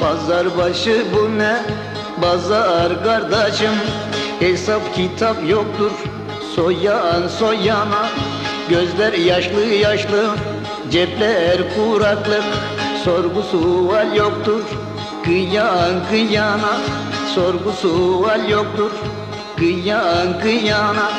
Pazar başı bu ne? Pazar kardeşim Hesap kitap yoktur. Soyan soyana Gözler yaşlı yaşlı Cepler kuraklık Sorgu sual yoktur Kıyan kıyana. Sorgu sual yoktur Kıyan kıyana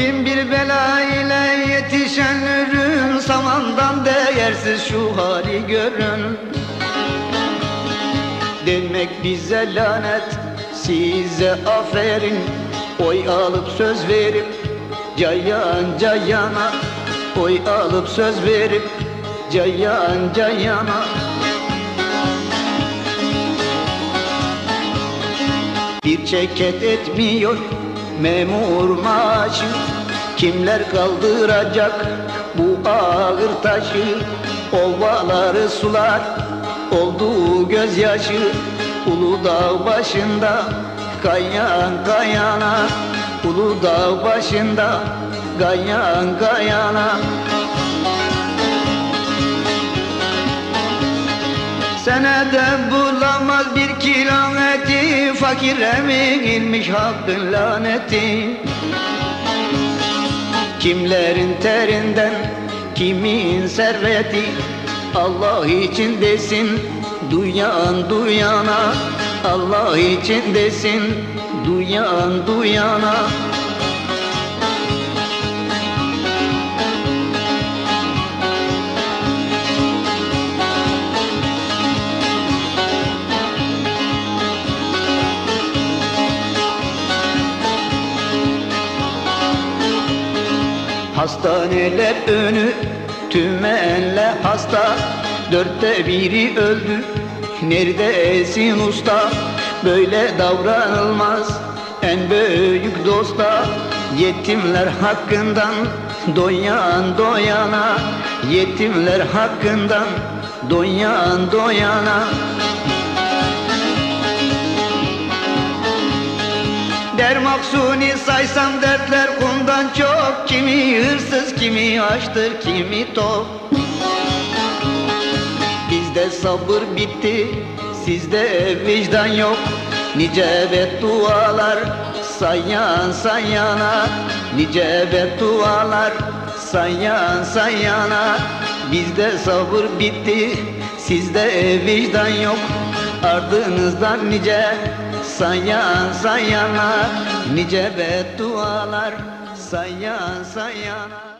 Bin bir bela ile yetişen ürün Samandan değersiz şu hali görün. Demek bize lanet Size aferin. Oy alıp söz verip Cayan cayana. Oy alıp söz verip Cayan cayana. Bir çeket etmiyor memur maaşı Kimler kaldıracak bu ağır taşı? Ovaları sular oldu gözyaşı Uludağ başında kayan kayana. Uludağ başında kayan kayana. Senede bulamaz bir kilo eti Fakire mi girmiş hakkın laneti. Kimlerin terinden kimin serveti? Allah için desin duyan duyana. Allah için desin duyan duyana Hastaneler önü tümenle hasta. Dörtte biri öldü Neredesin usta? Böyle davranılmaz en büyük dosta. Yetimler hakkından doyan doyana. Yetimler hakkından doyan doyana Maksuni saysam dertler kundan çok. Kimi hırsız kimi açtır kimi tok Bizde sabır bitti sizde vicdan yok. Nice beddualar sayan sayana. Nice beddualar sayan sayana. Bizde sabır bitti sizde vicdan yok. Ardınızdan nice sayan sayana Nice beddualar sayan sayana